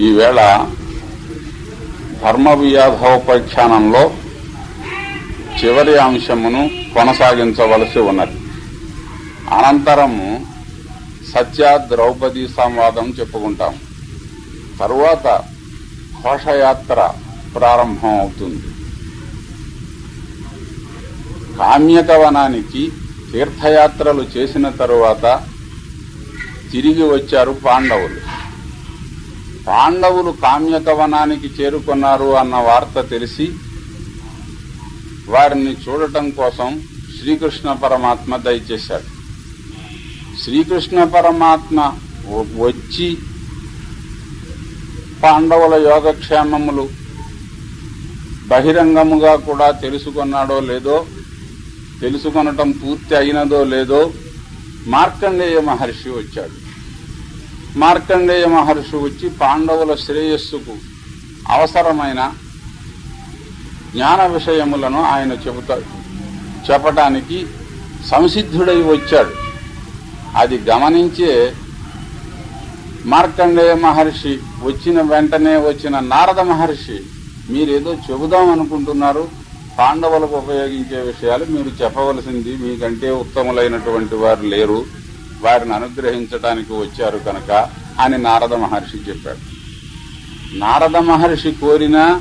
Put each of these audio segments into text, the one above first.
ఈవేళ ధర్మ వ్యాధోపాఖ్యానంలో చివరి అంశమును కొనసాగించవలసి ఉన్నది. అనంతరము సత్య ద్రౌపది సంవాదం చెప్పుకుంటాం. తరువాత ఘోషయాత్ర ప్రారంభం అవుతుంది కామ్యకవనానికి తీర్థయాత్రలు చేసిన తరువాత తిరిగి వచ్చారు పాండవులు. పాండవులు కామ్యకవనానికి చేరుకున్నారు అన్న వార్త తెలిసి వారిని చూడటం కోసం శ్రీకృష్ణ పరమాత్మ దయచేశాడు. శ్రీకృష్ణ పరమాత్మ వ- వచ్చి పాండవుల యోగక్షేమములు బహిరంగముగా కూడా తెలుసుకున్నాడో లేదో తెలుసుకొనటం పూర్తి అయినదో లేదో మార్కండేయ మహర్షి వచ్చాడు. మార్కండేయ మహర్షి వచ్చి పాండవుల శ్రేయస్సుకు అవసరమైన జ్ఞాన విషయములను ఆయన చెబుతాడు. చెప్పటానికి సంసిద్ధుడై వచ్చాడు. అది గమనించే మార్కండేయ మహర్షి వచ్చిన వెంటనే వచ్చిన నారద మహర్షి మీరేదో చెబుదాం అనుకుంటున్నారు. పాండవులకు ఉపయోగించే విషయాలు మీరు చెప్పవలసింది మీకంటే ఉత్తములైనటువంటి వారు లేరు. వారిని అనుగ్రహించడానికి వచ్చారు కనుక అని నారద మహర్షి చెప్పాడు. నారద మహర్షి కోరినా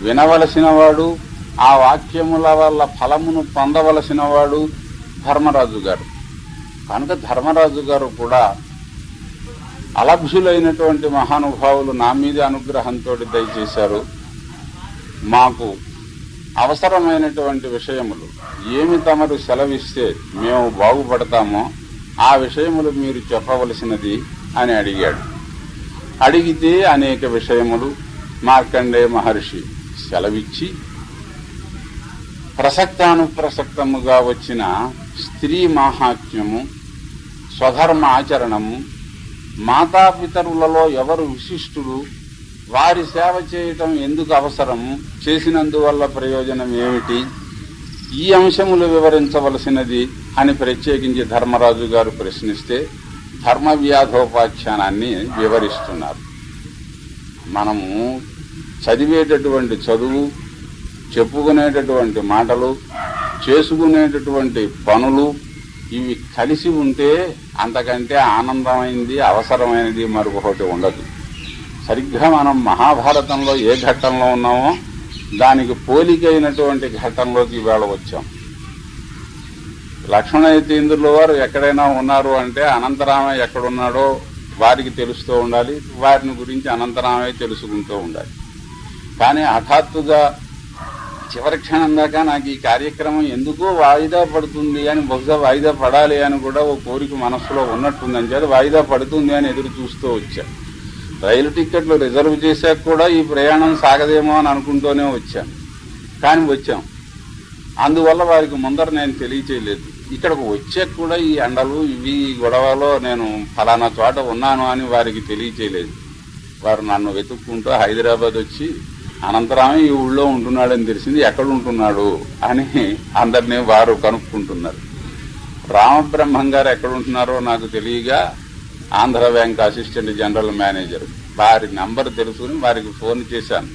వినవలసిన వాడు ఆ వాక్యముల వల్ల ఫలమును పొందవలసిన వాడు ధర్మరాజు గారు. కనుక ధర్మరాజు గారు కూడా అలభ్యులైనటువంటి మహానుభావులు నా మీద అనుగ్రహంతో దయచేశారు. మాకు అవసరమైనటువంటి విషయములు ఏమి తమరు సెలవిస్తే మేము బాగుపడతామో ఆ విషయములు మీరు చెప్పవలసినది అని అడిగాడు. అడిగితే అనేక విషయములు మార్కండే మహర్షి సెలవిచ్చి ప్రసక్తానుప్రసక్తముగా వచ్చిన స్త్రీ మాహాత్మ్యము స్వధర్మ ఆచరణము మాతాపితరులలో ఎవరు విశిష్టులు వారి సేవ చేయటం ఎందుకు అవసరము చేసినందువల్ల ప్రయోజనం ఏమిటి? ఈ అంశములు వివరించవలసినది అని ప్రత్యేకించి ధర్మరాజు గారు ప్రశ్నిస్తే ధర్మ వ్యాధోపాఖ్యానాన్ని వివరిస్తున్నారు. మనము చదివేటటువంటి చదువు చెప్పుకునేటటువంటి మాటలు చేసుకునేటటువంటి పనులు ఇవి కలిసి ఉంటే అంతకంటే ఆనందమైంది అవసరమైనది మరొకటి ఉండదు. సరిగ్గా మనం మహాభారతంలో ఏ ఘట్టంలో ఉన్నామో దానికి పోలికైనటువంటి ఘట్టంలోకి ఇవాళ వచ్చాం. లక్ష్మణయతీంద్రుల వారు ఎక్కడైనా ఉన్నారు అంటే అనంతరామయ్య ఎక్కడున్నాడో వారికి తెలుస్తూ ఉండాలి. వారిని గురించి అనంతరామయ్య తెలుసుకుంటూ ఉండాలి. కానీ హఠాత్తుగా చివరి క్షణం దాకా నాకు ఈ కార్యక్రమం ఎందుకో వాయిదా పడుతుంది అని బహుశా వాయిదా పడాలి అని కూడా ఓ కోరిక మనస్సులో ఉన్నట్టుందని చెప్పి వాయిదా పడుతుంది అని ఎదురు చూస్తూ వచ్చాను రైలు టిక్కెట్లు రిజర్వ్ చేశాక కూడా ఈ ప్రయాణం సాగదేమో అని అనుకుంటూనే వచ్చాను. కానీ వచ్చాం. అందువల్ల వారికి ముందర నేను తెలియచేయలేదు. ఇక్కడికి వచ్చాక కూడా ఈ ఎండలు ఇవి ఈ గొడవలో నేను ఫలానా చోట ఉన్నాను అని వారికి తెలియచేయలేదు. వారు నన్ను వెతుక్కుంటూ హైదరాబాద్ వచ్చి అనంతరామే ఈ ఊళ్ళో ఉంటున్నాడని తెలిసింది. ఎక్కడ ఉంటున్నాడు? అని అందరినీ వారు కనుక్కుంటున్నారు. రామబ్రహ్మం గారు ఎక్కడ ఉంటున్నారో నాకు తెలియగా Andhra bank assistant general manager. వారి నంబర్ తెలుసుకుని వారికి ఫోన్ చేశాను.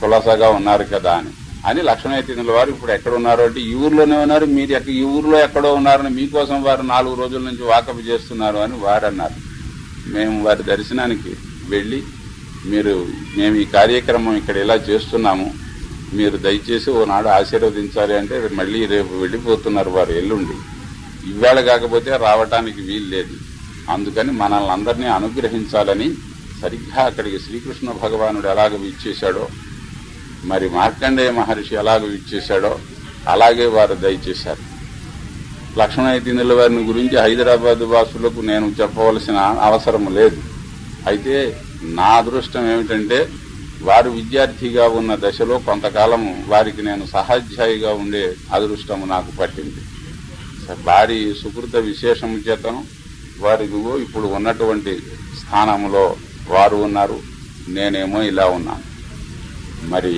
కులాసాగా ఉన్నారు కదా అని. అని లక్ష్మణయ్య వారు ఇప్పుడు ఎక్కడ ఉన్నారు? అంటే ఈ ఊర్లోనే ఉన్నారు. మీరు ఎక్క- ఈ ఊర్లో ఎక్కడో ఉన్నారని మీకోసం వారు నాలుగు రోజుల నుంచి వాకప్ చేస్తున్నారు అని వారు అన్నారు. మేము వారి దర్శనానికి వెళ్ళి మీరు మేము ఈ కార్యక్రమం ఇక్కడ ఇలా చేస్తున్నాము? మీరు దయచేసి ఓనాడు ఆశీర్వదించాలి అంటే మళ్ళీ రేపు వెళ్ళిపోతున్నారు వారు ఎల్లుండి. ఇవాళ కాకపోతే రావటానికి వీలు లేదు. అందుకని మనల్ని అందరినీ అనుగ్రహించాలని సరిగ్గా అక్కడికి శ్రీకృష్ణ భగవానుడు ఎలాగ విచ్చేశాడో మరి మార్కండేయ మహర్షి ఎలాగ విచ్చేశాడో అలాగే వారు దయచేశారు. లక్ష్మణయ్య వారిని గురించి హైదరాబాద్ వాసులకు నేను చెప్పవలసిన అవసరం లేదు. అయితే నా అదృష్టం ఏమిటంటే వారు విద్యార్థిగా ఉన్న దశలో కొంతకాలం వారికి నేను సహాధ్యాయిగా ఉండే అదృష్టము నాకు పట్టింది. వారి సుకృత విశేషము చేతను వారిదిగో ఇప్పుడు ఉన్నటువంటి స్థానంలో వారు ఉన్నారు నేనేమో ఇలా ఉన్నాను. మరి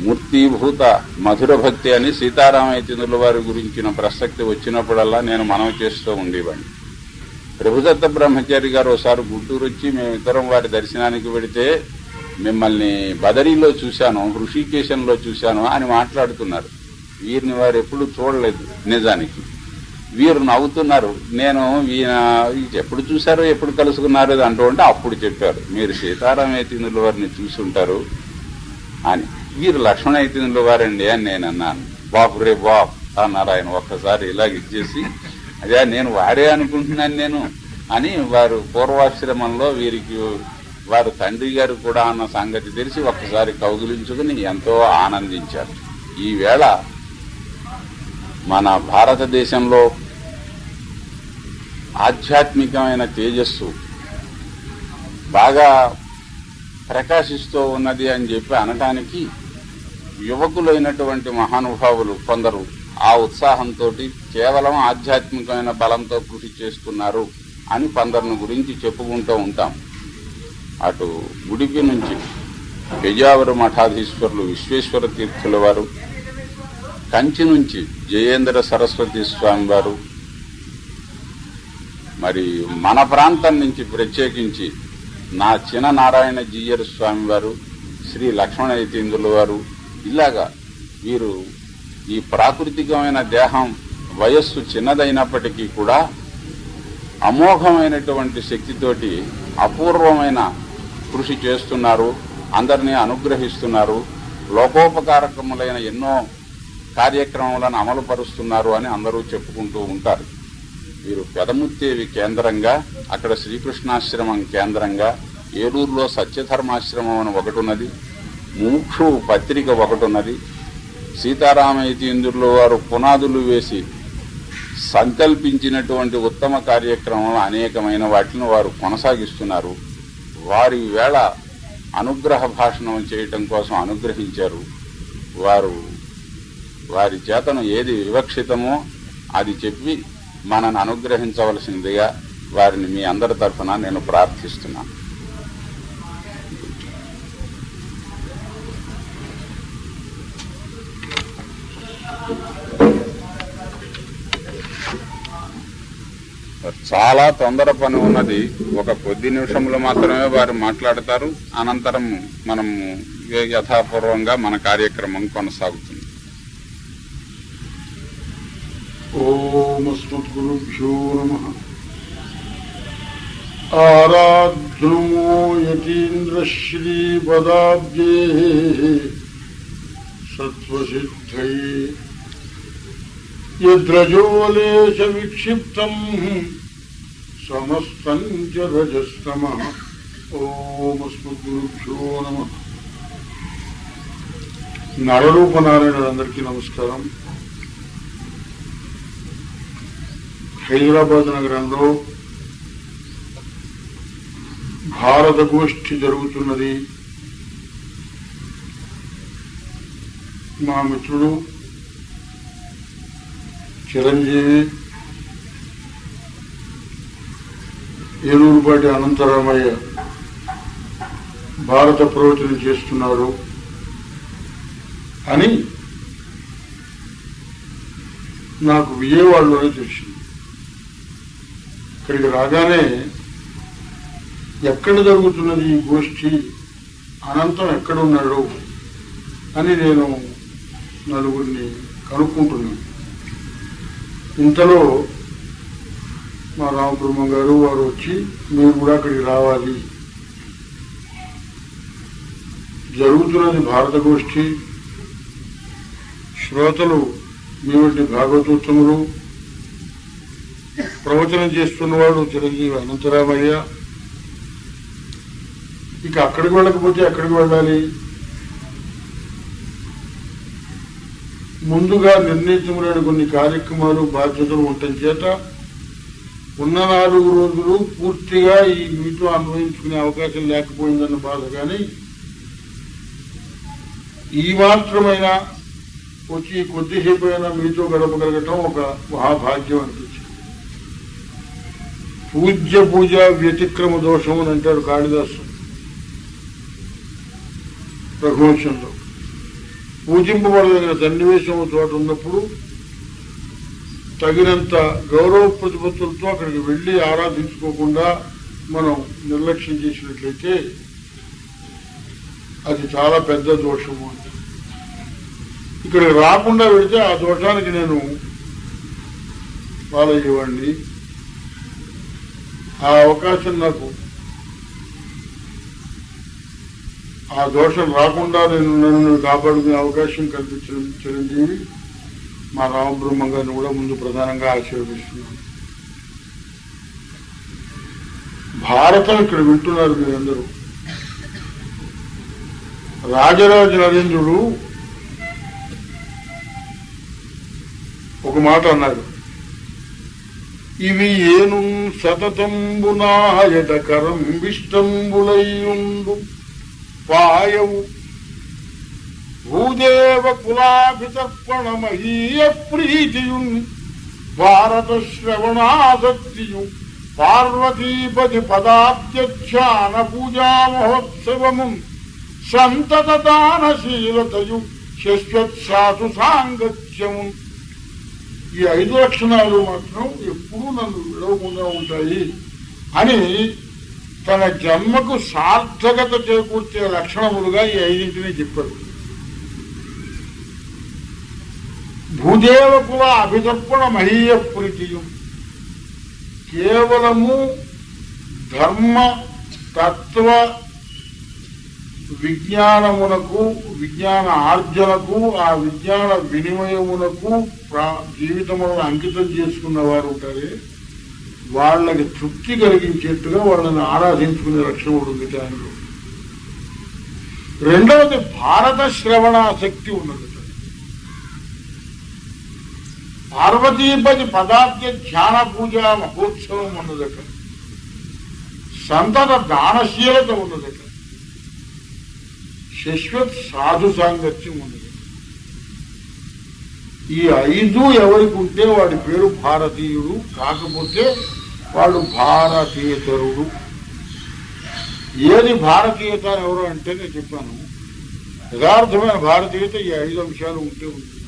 మూర్తిభూత మధుర భక్తి అని సీతారామయ్య చంద్రుల వారి గురించిన ప్రసక్తి వచ్చినప్పుడల్లా నేను మనవి చేస్తూ ఉండేవాడిని. ప్రభుదత్త బ్రహ్మచారి గారు ఒకసారి గుంటూరు వచ్చి మేమిద్దరం వారి దర్శనానికి వెడితే మిమ్మల్ని బదరీలో చూశాను హృషికేశంలో చూశాను అని మాట్లాడుతున్నారు. వీరిని వారు ఎప్పుడు చూడలేదు నిజానికి. వీరు నవ్వుతున్నారు. నేను ఈయన ఎప్పుడు చూశారో ఎప్పుడు కలుసుకున్నారో అంటూ ఉంటే అప్పుడు చెప్పారు. మీరు సీతారామేతిందుల వారిని చూసుంటారు అని. వీరు లక్ష్మణ ఐతిందుల వారండి అని నేను అన్నాను. బాపు రే బాప్ అన్నారు ఆయన ఒక్కసారి ఇలాగ ఇచ్చేసి అదే నేను వాడే అనుకుంటున్నాను నేను అని వారు పూర్వాశ్రమంలో వీరికి వారు తండ్రి గారు కూడా అన్న సంగతి తెలిసి ఒక్కసారి కౌగులించుకుని ఎంతో ఆనందించారు. ఈవేళ మన భారతదేశంలో ఆధ్యాత్మికమైన తేజస్సు బాగా ప్రకాశిస్తూ ఉన్నది అని చెప్పి అనటానికి యువకులైనటువంటి మహానుభావులు కొందరు ఆ ఉత్సాహంతో కేవలం ఆధ్యాత్మికమైన బలంతో కృషి చేస్తున్నారు అని కొందరిని గురించి చెప్పుకుంటూ ఉంటాం. అటు గుడిపి నుంచి పెజావరు మఠాధీశ్వరులు విశ్వేశ్వర తీర్థుల వారు కంచి నుంచి జయేంద్ర సరస్వతి స్వామి వారు మరి మన ప్రాంతం నుంచి ప్రత్యేకించి నా చిన నారాయణ జీయర్ స్వామి వారు శ్రీ లక్ష్మణ యతీంద్రుల వారు ఇలాగా వీరు ఈ ప్రాకృతికమైన దేహం వయస్సు చిన్నదైనప్పటికీ కూడా అమోఘమైనటువంటి శక్తితోటి అపూర్వమైన కృషి చేస్తున్నారు అందరినీ అనుగ్రహిస్తున్నారు లోకోపకారకములైన ఎన్నో కార్యక్రమాలను అమలుపరుస్తున్నారు అని అందరూ చెప్పుకుంటూ ఉంటారు. వీరు పెదముత్తేవి కేంద్రంగా అక్కడ శ్రీకృష్ణాశ్రమం కేంద్రంగా ఏలూరులో సత్యధర్మాశ్రమం అని ఒకటి ఉన్నది ముముక్షు పత్రిక ఒకటి ఉన్నది సీతారామయతీంద్రుల వారు పునాదులు వేసి సంకల్పించినటువంటి ఉత్తమ కార్యక్రమాలు అనేకమైన వాటిని వారు కొనసాగిస్తున్నారు. వారి వేళ అనుగ్రహ భాషణం చేయటం కోసం అనుగ్రహించారు. వారు వారి చేతను ఏది వివక్షితమో అది చెప్పి మనను అనుగ్రహించవలసిందిగా వారిని మీ అందరి తరఫున నేను ప్రార్థిస్తున్నాను చాలా తొందర పని ఉన్నది. ఒక కొద్ది నిమిషంలో మాత్రమే వారు మాట్లాడతారు. అనంతరం మనం యథాపూర్వంగా మన కార్యక్రమం కొనసాగుతుంది. ఓ నమ ఆరాధ్యమో యతీంద్రశ్రీపదాబ్జే సత్వసిద్ధై యద్రజోలేశ విక్షిప్తం సమస్తం చ రజస్తమ ఓమస్మద్గురుభ్యో నమ నరరూపనారాయణులందరికీ నమస్కారం హైదరాబాద్ నగరంలో భారత గోష్ఠి జరుగుతున్నది. మా మిత్రుడు చిరంజీవి ఏలూరుపాటి అనంతరామయ్య భారత ప్రవచనం చేస్తున్నారు అని నాకు విజయవాడలోనే తెలిసింది. ఇక్కడికి రాగానే ఎక్కడ జరుగుతున్నది ఈ గోష్ఠి? అనంతం ఎక్కడ ఉన్నాడు? అని నేను నలుగురిని కనుక్కుంటున్నాను. ఇంతలో మా రామబ్రహ్మ గారు వారు వచ్చి మీరు కూడా అక్కడికి రావాలి. జరుగుతున్నది భారత గోష్ఠి. శ్రోతలు మీ వంటి భాగవతోత్తములు ప్రవచనం చేస్తున్నవాడు చిరంజీవి అనంతరామయ్య. ఇక అక్కడికి వెళ్ళకపోతే ఎక్కడికి వెళ్ళాలి? ముందుగా నిర్ణయించబడిన కొన్ని కార్యక్రమాలు బాధ్యతలు ఉండటం చేత. ఉన్న నాలుగు రోజులు పూర్తిగా ఈ మీతో అనుభవించుకునే అవకాశం లేకపోయిందన్న బాధ కానీ ఈ మాత్రమైనా వచ్చి కొద్దిసేపు అయినా మీతో గడపగలగటం ఒక మహాభాగ్యం అనిపించింది. పూజ్య పూజ వ్యతిక్రమ దోషం అని అంటాడు కాళిదాసు రఘువంశంలో పూజింపబడదగిన సన్నివేశం చోట ఉన్నప్పుడు తగినంత గౌరవ ప్రతిపత్తులతో అక్కడికి వెళ్ళి ఆరాధించుకోకుండా మనం నిర్లక్ష్యం చేసినట్లయితే అది చాలా పెద్ద దోషము అంట. ఇక్కడికి రాకుండా వెళితే ఆ దోషానికి నేను పాలయ్యేవాడిని. ఆ అవకాశం నాకు. ఆ దోషం రాకుండా నేను నన్ను కాపాడుకునే అవకాశం కల్పించిన చిరంజీవి మా రామబ్రహ్మ గారిని కూడా ముందు ప్రధానంగా ఆశీర్వదిస్తున్నాను. భారతం ఇక్కడ వింటున్నారు మీరందరూ. రాజరాజ నరేంద్రుడు ఒక మాట అన్నారు. ఇవి ఏను సతతంబునాయటకరం విష్టంబులయ్యుండు. పాయవు భూదేవ కులాభితర్పణ మహీయ ప్రీతియున్. భారత శ్రవణాసక్తియు పార్వతీపతి పదాధ్యక్షాన పూజా మహోత్సవము సంతత దానశీలతయు శశ్వత్సాసు సాంగత్యము ఈ ఐదు లక్షణాలు మాత్రం ఎప్పుడూ నన్ను విడవకుండా ఉంటాయి అని తన జన్మకు సార్థకత చేకూర్చే లక్షణములుగా ఈ ఐదింటిని చెప్పారు భూదేవకుల అభితర్పణ మహీయ ప్రీతియం. కేవలము ధర్మ తత్వ విజ్ఞానమునకు విజ్ఞాన ఆర్జనకు ఆ విజ్ఞాన వినిమయమునకు జీవితంలో అంకితం చేసుకున్న వారు ఉంటారే వాళ్ళకి తృప్తి కలిగించేట్టుగా వాళ్ళని ఆరాధించుకునే లక్ష్యం ఉంటుంది ఆయనలో రెండవది భారత శ్రవణాసక్తి ఉన్నది. పార్వతీపతి పదార్థ ధ్యాన పూజ మహోత్సవం ఉన్నదట సంతత దానశీలత ఉన్నదట శశ్వత్ సాధు సాంగత్యం ఉన్నది. ఈ ఐదు ఎవరికి ఉంటే వాడి పేరు భారతీయుడు కాకపోతే వాడు భారతీయతరుడు. ఏది భారతీయత ఎవరు అంటే నేను చెప్పాను. యథార్థమైన భారతీయత ఈ ఐదు అంశాలు ఉంటే ఉంటుంది.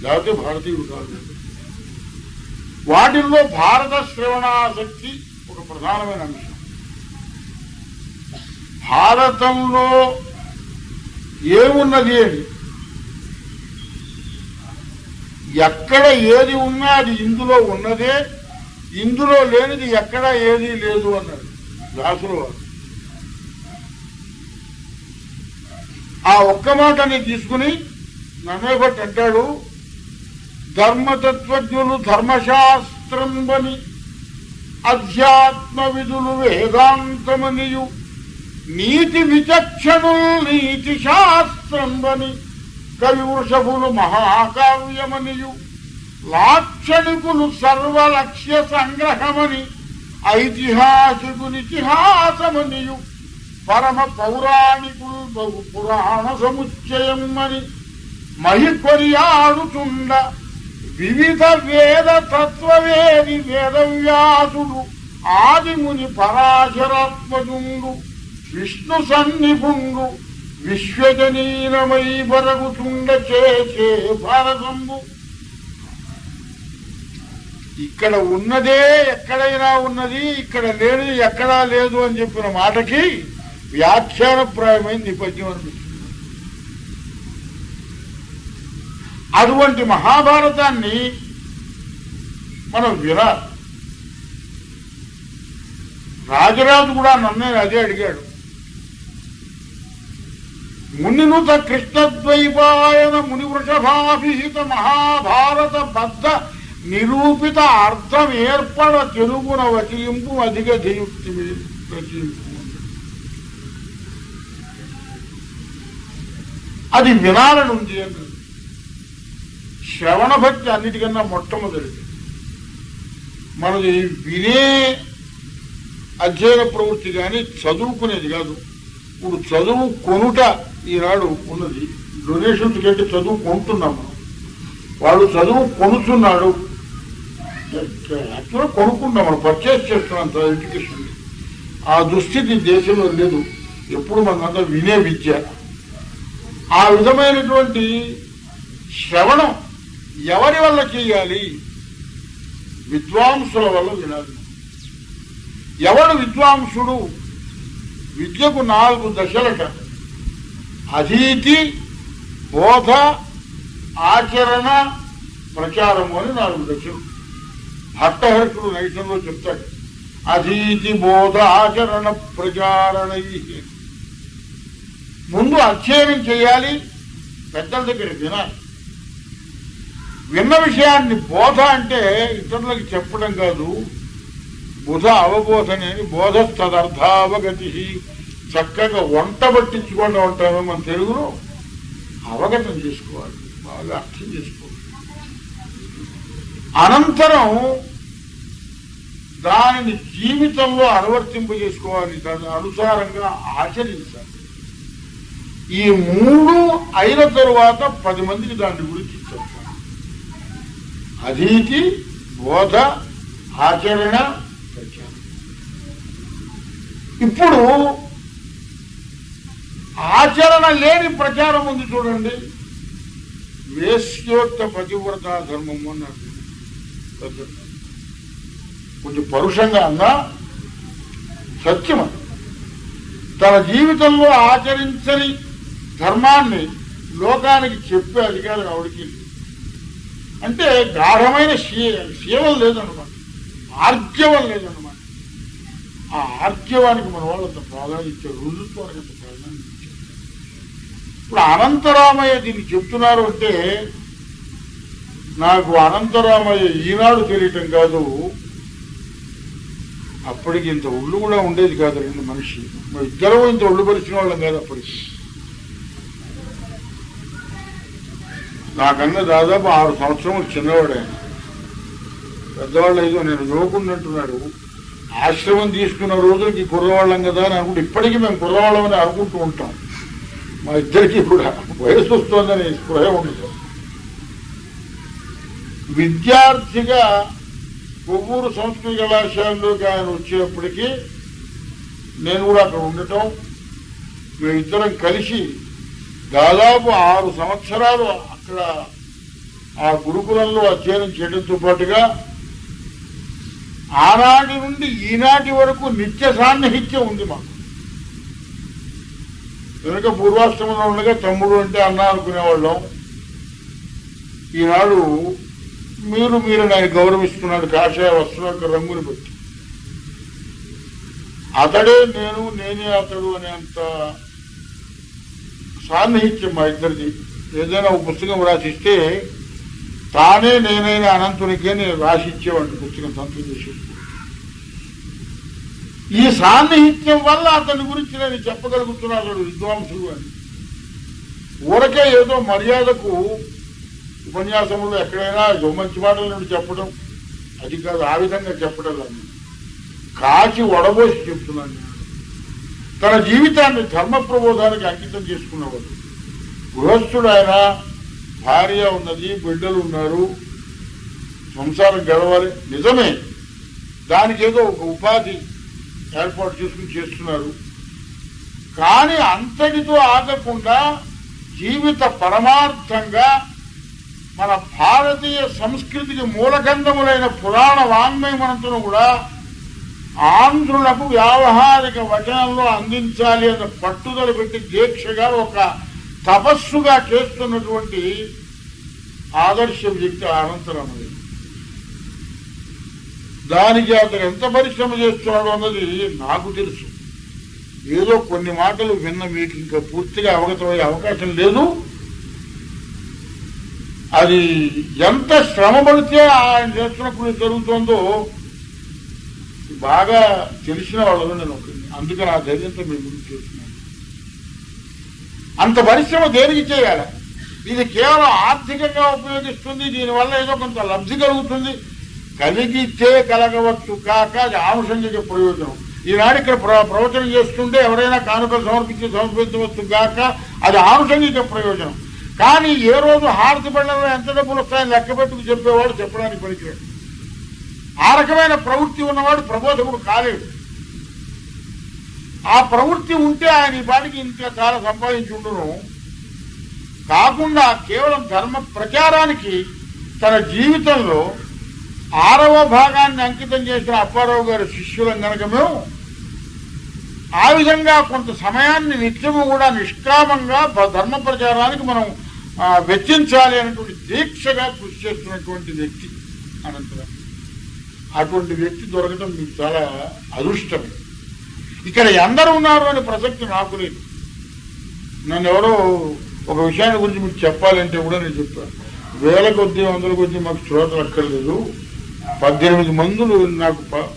లేకపోతే భారతీయుడు కాదు. వాటిల్లో భారత శ్రవణాసక్తి ఒక ప్రధానమైన అంశం. భారతంలో ఏమున్నది అని? ఎక్కడ ఏది ఉన్నా అది ఇందులో ఉన్నదే ఇందులో లేనిది ఎక్కడ ఏది లేదు అన్నాడు వ్యాసుల వారు. ఆ ఒక్క మాటని తీసుకుని నన్నే బట్టి అంటాడు ధర్మతత్వజ్ఞులు ధర్మశాస్త్రం బని అధ్యాత్మ విధులు వేదాంతమనియు నీతి విచక్షణులు నీతి శాస్త్రం బని కవి వృషభులు మహాకావ్యమనియు. లాక్షణికులు సర్వలక్ష్య సంగ్రహమని ఐతిహాసికునితిహాసమనియు. పరమ పౌరాణికులు బహు పురాణ సముచ్చయమని మహికొరియాడుచుండ వివిధ వేద తత్వవేది వేదవ్యాసుడు ఆదిముని పరాశరాత్మజుండు విష్ణు సన్నిపుండు విశ్వజనీనమై బరగుతుండ చేసే భారతంబు. ఇక్కడ ఉన్నదే ఎక్కడైనా ఉన్నది ఇక్కడ లేదు ఎక్కడా లేదు అని చెప్పిన మాటకి వ్యాఖ్యానప్రాయమైంది ఈ పద్యం అనిపిస్తుంది అటువంటి మహాభారతాన్ని మనం వినాలి. రాజరాజు కూడా నన్నే అదే అడిగాడు. మునినుత కృష్ణద్వైపాయన ముని వృషభాభిహిత మహాభారత బద్ధ నిరూపిత అర్థం ఏర్పడ తెలుగున వచయింపు అధిక ధియుక్తి రచయింపు అది వినాలని ఉంది అన్నది. శ్రవణ భక్తి అన్నిటికన్నా మొట్టమొదటిది. మనది వినే అధ్యయన ప్రవృత్తి కానీ చదువుకునేది కాదు. ఇప్పుడు చదువు కొనుట ఈనాడు ఉన్నది. డొనేషన్స్ కంటే చదువు కొంటున్నాం మనం వాడు చదువు కొనుక్కున్నాడు యాక్చువల్గా కొనుక్కుంటాం మనం పర్చేస్ చేస్తున్నాం ఎడ్యుకేషన్ ఆ దుస్థితి దేశంలో లేదు. ఎప్పుడు మనకంతా వినే విద్య. ఆ విధమైనటువంటి శ్రవణం ఎవరి వల్ల చేయాలి? విద్వాంసుల వల్ల వినాలి. ఎవడు విద్వాంసుడు? విద్యకు నాలుగు దశలట అధీతి బోధ ఆచరణ ప్రచారము అని నాలుగు దశలు భట్టహర్కుడు నైషంలో చెప్తాడు. అధీతి బోధ ఆచరణ ప్రచారణ ముందు అధ్యయనం చేయాలి పెద్దల దగ్గర వినాలి. విన్న విషయాన్ని బోధ అంటే ఇతరులకు చెప్పడం కాదు. బుధ అవబోధనే బోధ తదర్థావగతి చక్కగా వంట పట్టించుకోవడం ఉంటామో మన తెలుగులో? అవగతం చేసుకోవాలి. బాగా అర్థం చేసుకోవాలి. అనంతరం దానిని జీవితంలో అనువర్తింప చేసుకోవాలి దాని అనుసారంగా ఆచరించాలి. ఈ మూడు అయిన తరువాత పది మందికి దాని గురించి చెప్తాను. అధీతి బోధ ఆచరణ ప్రచారం. ఇప్పుడు ఆచరణ లేని ప్రచారం ఉంది చూడండి. వేశ్యోక్త పతివ్రత ధర్మము అన్నారు కొంచెం పరుషంగా అన్నా సత్యం అది. తన జీవితంలో ఆచరించని ధర్మాన్ని లోకానికి చెప్పే అధికారం ఆవిడికి అంటే గాఢమైన సేవలు లేదనమాట ఆర్జవం లేదనమాట ఆ ఆర్జవానికి మన వాళ్ళంత ప్రాధాన్యత రుజుత్వానికి ఇప్పుడు అనంతరామయ్య దీన్ని చెప్తున్నారు అంటే నాకు అనంతరామయ్య ఈనాడు తెలియటం కాదు. అప్పటికి ఇంత ఒళ్ళు కూడా ఉండేది కాదు రెండు మనిషి. మా ఇద్దరు ఇంత ఒళ్ళు పరిచిన వాళ్ళం కాదు అప్పటికి. నాకన్నా దాదాపు ఆరు సంవత్సరములు చిన్నవాడు. ఆయన పెద్దవాళ్ళు ఏదో నేను యువకుండంటున్నాడు ఆశ్రమం తీసుకున్న రోజులకి కుర్రవాళ్ళం కదా అని అనుకుంటే ఇప్పటికీ మేము కుర్రవాళ్ళం అని అనుకుంటూ ఉంటాం. మా ఇద్దరికి కూడా వయసు వస్తుందని స్పృహ ఉండదు విద్యార్థిగా కొవ్వూరు సంస్కృత కళాశాలలోకి ఆయన వచ్చేప్పటికీ నేను కూడా అక్కడ ఉండటం మేమిద్దరం కలిసి దాదాపు ఆరు సంవత్సరాలు అక్కడ ఆ గురుకులంలో అధ్యయనం చేయడంతో పాటుగా ఆనాటి నుండి ఈనాటి వరకు నిత్య సాన్నిహిత్యం ఉంది మాకు. వెనుక పూర్వాశ్రమంలో ఉండగా తమ్ముడు అంటే అన్న అనుకునేవాళ్ళం. ఈనాడు మీరు మీరు ఆయన గౌరవిస్తున్నాడు కాషాయ వస్త్రం యొక్క రంగుని బట్టి అతడే నేను నేనే అతడు అనేంత సాన్నిహిత్యం మా ఇద్దరిది. ఏదైనా ఒక పుస్తకం రాసిస్తే తానే నేనైనా అనంతునికే నేను రాసిచ్చేవాడిని పుస్తకం సంతృప్తి ఈ సాన్నిహిత్యం వల్ల అతని గురించి నేను చెప్పగలుగుతున్నాడు విద్వాంసుడు అని. ఊరకే ఏదో మర్యాదకు ఉపన్యాసంలో ఎక్కడైనా ఏదో మంచి మాటలు చెప్పడం అది కాదు ఆ విధంగా చెప్పడం లేదు. కాచి వడబోసి చెప్తున్నాను తన జీవితాన్ని ధర్మ ప్రబోధానికి అంకితం చేసుకున్నవాడు. గృహస్థుడు ఆయన భార్య ఉన్నది బిడ్డలు ఉన్నారు సంసారం గడవాలి. నిజమే. దానికి ఏదో ఒక ఉపాధి ఏర్పాటు చేసుకుని చేస్తున్నారు. కానీ అంతటితో ఆగకుండా జీవిత పరమార్థంగా మన భారతీయ సంస్కృతికి మూలగంధములైన పురాణ వాంగ్మయమంతను కూడా ఆంధ్రులకు వ్యావహారిక వచనంలో అందించాలి అన్న పట్టుదల పెట్టి దీక్షగా ఒక తపస్సుగా చేస్తున్నటువంటి ఆదర్శ వ్యక్తి అనంతరమయ్య. దానికి అతను ఎంత పరిశ్రమ చేస్తున్నాడు అన్నది నాకు తెలుసు. ఏదో కొన్ని మాటలు విన్న మీకు ఇంకా పూర్తిగా అవగతమయ్యే అవకాశం లేదు. అది ఎంత శ్రమ పడితే ఆయన చేస్తున్నప్పుడు జరుగుతుందో బాగా తెలిసిన వాళ్ళు నేను ఒకరిని అందుకని ఆ ధైర్యంతో మేము ముందు చేస్తున్నాను. అంత పరిశ్రమ దేనికి చేయాలి? ఇది కేవలం ఆర్థికంగా ఉపయోగిస్తుంది దీనివల్ల ఏదో కొంత లబ్ధి కలుగుతుంది. కలిగితే కలగవచ్చు కాక అది ఆనుషంగిక ప్రయోజనం. ఈనాడు ఇక్కడ ప్ర- ప్రవచనం చేస్తుంటే ఎవరైనా కానుకలు సమర్పించి సమర్పించవచ్చు కాక అది ఆనుషంగిక ప్రయోజనం. కానీ ఏ రోజు హారతి పళ్ళలో ఎంత డబ్బులు వస్తాయని లెక్క పెట్టుకు చెప్పేవాడు చెప్పడానికి పనికిరాడు. ఆ రకమైన ప్రవృత్తి ఉన్నవాడు ప్రబోధకుడు కాలేడు. ఆ ప్రవృత్తి ఉంటే ఆయన ఈ పాటికి ఇంకా చాలా సంపాదించుండును కాకుండా కేవలం ధర్మ ప్రచారానికి తన జీవితంలో ఆరవ భాగాన్ని అంకితం చేసిన అప్పారావు గారి శిష్యులం కనుక మేము ఆ విధంగా కొంత సమయాన్ని నిత్యము కూడా నిష్కామంగా ధర్మ ప్రచారానికి మనం వెచ్చించాలి అనేటువంటి దీక్షగా కృషి చేస్తున్నటువంటి వ్యక్తి అనంతరం. అటువంటి వ్యక్తి దొరకడం మీకు చాలా అదృష్టమే. ఇక్కడ ఎందరు ఉన్నారు అనే ప్రసక్తి నాకు లేదు. నన్ను ఎవరో ఒక విషయాన్ని గురించి మీకు చెప్పాలంటే కూడా నేను చెప్పాను వేల కొద్ది వందల కొద్ది మాకు శ్రోతలు అక్కర్లేదు. పద్దెనిమిది మందులు నాకు ప-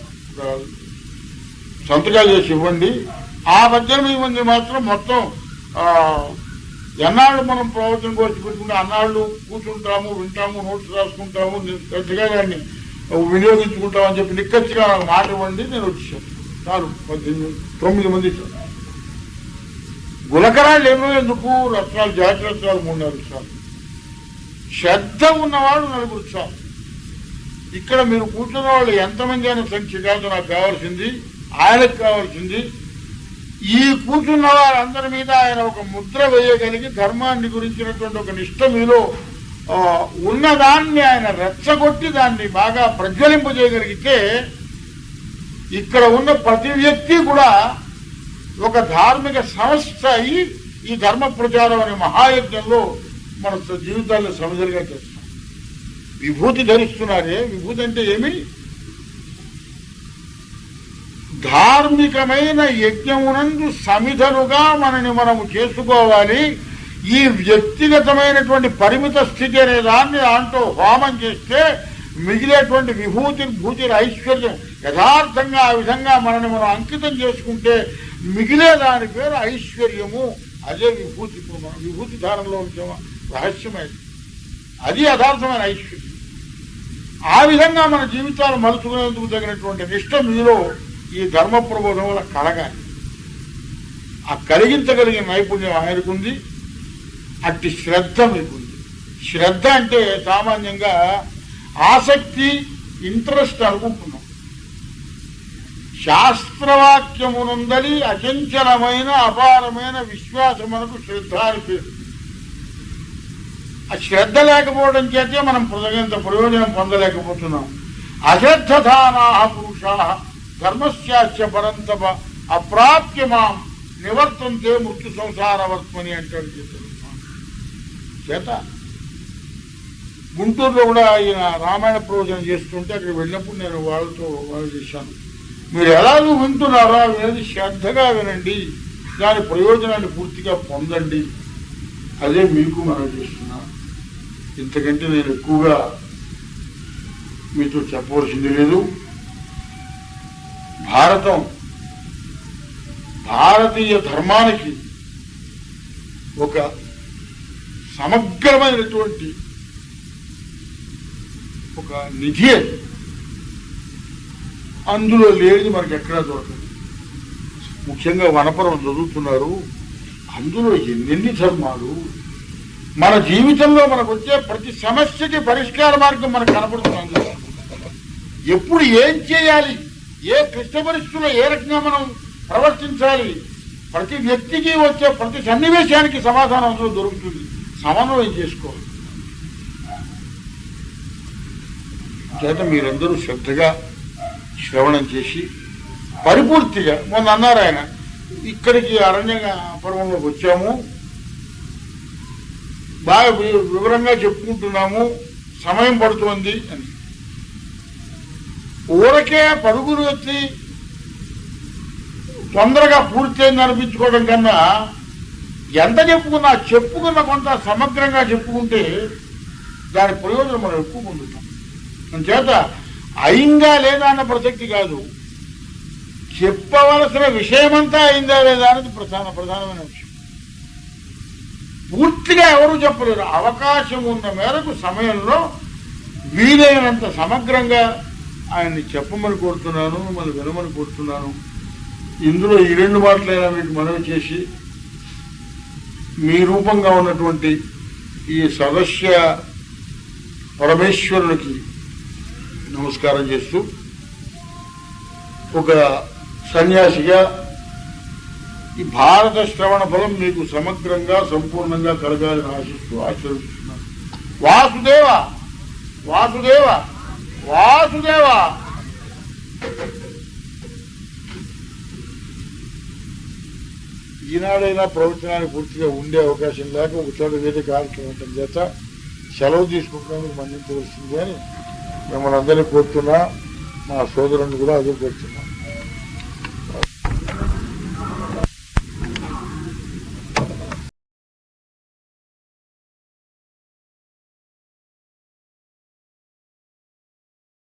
సంతకాలు చేసి ఇవ్వండి. ఆ పద్దెనిమిది మంది మాత్రం మొత్తం ఎన్నాళ్ళు మనం ప్రవచన కోర్సు పెట్టుకుంటే అన్నాళ్ళు కూర్చుంటాము వింటాము నోట్స్ రాసుకుంటాము శ్రద్ధగా దాన్ని వినియోగించుకుంటాం అని చెప్పి నిక్కచ్చిగా నాకు మాట ఇవ్వండి నేను వచ్చేసాను చాలు పద్దెనిమిది తొమ్మిది మంది గులకరాళ్ళు ఎన్నో ఎందుకు? రత్నాలు జాతి రత్నాలు మూడు నాలుగు సార్లు. శ్రద్ధ ఉన్నవాడు నలుగురు చాలు ఇక్కడ మీరు కూర్చున్న వాళ్ళు ఎంతమంది అయిన సంఖ్య కాదు నాకు కావాల్సింది. ఆయనకు కావాల్సింది. ఈ కూర్చున్న వారందరి మీద ఆయన ఒక ముద్ర వేయగలిగి ధర్మాన్ని గురించినటువంటి ఒక నిష్ట మీలో ఉన్నదాన్ని ఆయన రెచ్చగొట్టి దాన్ని బాగా ప్రజ్వలింపజేయగలిగితే ఇక్కడ ఉన్న ప్రతి వ్యక్తి కూడా ఒక ధార్మిక సంస్థ అయి ఈ ధర్మ ప్రచారం అనే మహాయజ్ఞంలో మన జీవితాల్లో సమజలుగా చేస్తుంది విభూతి ధరిస్తున్నారే? విభూతి అంటే ఏమి? ధార్మికమైన యజ్ఞమునందు సమిధలుగా మనని మనము చేసుకోవాలి. ఈ వ్యక్తిగతమైనటువంటి పరిమిత స్థితి అనే దాన్ని దాంట్లో హోమం చేస్తే మిగిలేటువంటి విభూతి భూతి ఐశ్వర్యం యథార్థంగా ఆ విధంగా మనని మనం అంకితం చేసుకుంటే మిగిలే దాని పేరు ఐశ్వర్యము. అదే విభూతి ఇప్పుడు మనం విభూతి ధారణలో ఉంచే రహస్యమైంది. అది యథార్థమైన ఐశ్వర్యం. ఆ విధంగా మన జీవితాలు మలుచుకునేందుకు తగినటువంటి నిష్ట మీలో ఈ ధర్మ ప్రబోధం వల్ల కలగాలి. ఆ కలిగించగలిగే నైపుణ్యం ఆయనకుంది అట్టి శ్రద్ధ మీకుంది శ్రద్ధ అంటే సామాన్యంగా ఆసక్తి ఇంట్రెస్ట్ అనుకుంటున్నాం శాస్త్రవాక్యమునందలి అచంచలమైన అపారమైన విశ్వాసమునకు శ్రద్ధ అని పేరు ఆ శ్రద్ధ లేకపోవడం చేతే మనం ప్రజలంత ప్రయోజనం పొందలేకపోతున్నాం. అశ్రద్ధధానా పురుషా ధర్మశాస్య పరంతప అప్రాప్య మాం నివర్తంతే మృత్యు సంసారవర్త్మని అంటాడు చేత? గుంటూరులో కూడా ఆయన రామాయణ ప్రవచనం చేస్తుంటే అక్కడికి వెళ్ళినప్పుడు నేను వాళ్ళతో వాళ్ళు చేశాను. మీరు ఎలాగూ వింటున్నారో? అనేది శ్రద్ధగా వినండి. దాని ప్రయోజనాన్ని పూర్తిగా పొందండి. అదే మీకు మనం చేస్తున్నాం. ఇంతకంటే నేను ఎక్కువగా మీతో చెప్పవలసింది లేదు. భారతం భారతీయ ధర్మానికి ఒక సమగ్రమైనటువంటి ఒక నిధి అందులో లేనిది మనకి ఎక్కడా దొరకదు. ముఖ్యంగా వనపరం చదువుతున్నారు. అందులో ఎన్నెన్ని ధర్మాలు మన జీవితంలో మనకు వచ్చే ప్రతి సమస్యకి పరిష్కార మార్గం మనకు కనపడుతుంది ఎప్పుడు ఏం చేయాలి? ఏ క్లిష్ట పరిస్థితుల్లో ఏ రకంగా మనం ప్రవర్తించాలి? ప్రతి వ్యక్తికి వచ్చే ప్రతి సన్నివేశానికి సమాధానం అవసరం దొరుకుతుంది. సమన్వయం చేసుకోవాలి. చేత మీరందరూ శ్రద్ధగా శ్రవణం చేసి పరిపూర్తిగా మొన్న అన్నారు ఆయన ఇక్కడికి అరణ్య పర్వంలోకి వచ్చాము. బాగా వివరంగా చెప్పుకుంటున్నాము. సమయం పడుతోంది అని. ఊరకే పరుగులు వచ్చి తొందరగా పూర్తయింది అనిపించుకోవడం కన్నా ఎంత చెప్పుకున్నా చెప్పుకున్న కొంత సమగ్రంగా చెప్పుకుంటే దాని ప్రయోజనం మనం ఎక్కువ పొందుతాం. అందుచేత అయిందా లేదా అన్న ప్రసక్తి కాదు. చెప్పవలసిన విషయమంతా అయిందా లేదా అనేది ప్రధాన ప్రధానమైన విషయం. పూర్తిగా ఎవరు చెప్పలేరు. అవకాశం ఉన్న మేరకు సమయంలో వీలైనంత సమగ్రంగా ఆయన్ని చెప్పమని కోరుతున్నాను మిమ్మల్ని వినమని కోరుతున్నాను. ఇందులో ఈ రెండు మాటలైనా మీకు మనవి చేసి మీ రూపంగా ఉన్నటువంటి ఈ సదస్య పరమేశ్వరునికి నమస్కారం చేస్తూ ఒక సన్యాసిగా ఈ భారత శ్రవణ ఫలం మీకు సమగ్రంగా సంపూర్ణంగా కలగాలని ఆశిస్తూ ఆశీర్వదిస్తున్నాను వాసుదేవ! వాసుదేవ! వాసుదేవ! ఈనాడైనా ప్రవచనాన్ని పూర్తిగా ఉండే అవకాశం లేక ఒక చోట వేరే కార్యక్రమం చేత సెలవు తీసుకుంటానికి మన్నించవలసింది అని మిమ్మల్ని అందరినీ కోరుతున్నా మా సోదరుని కూడా అదే కోరుతున్నాను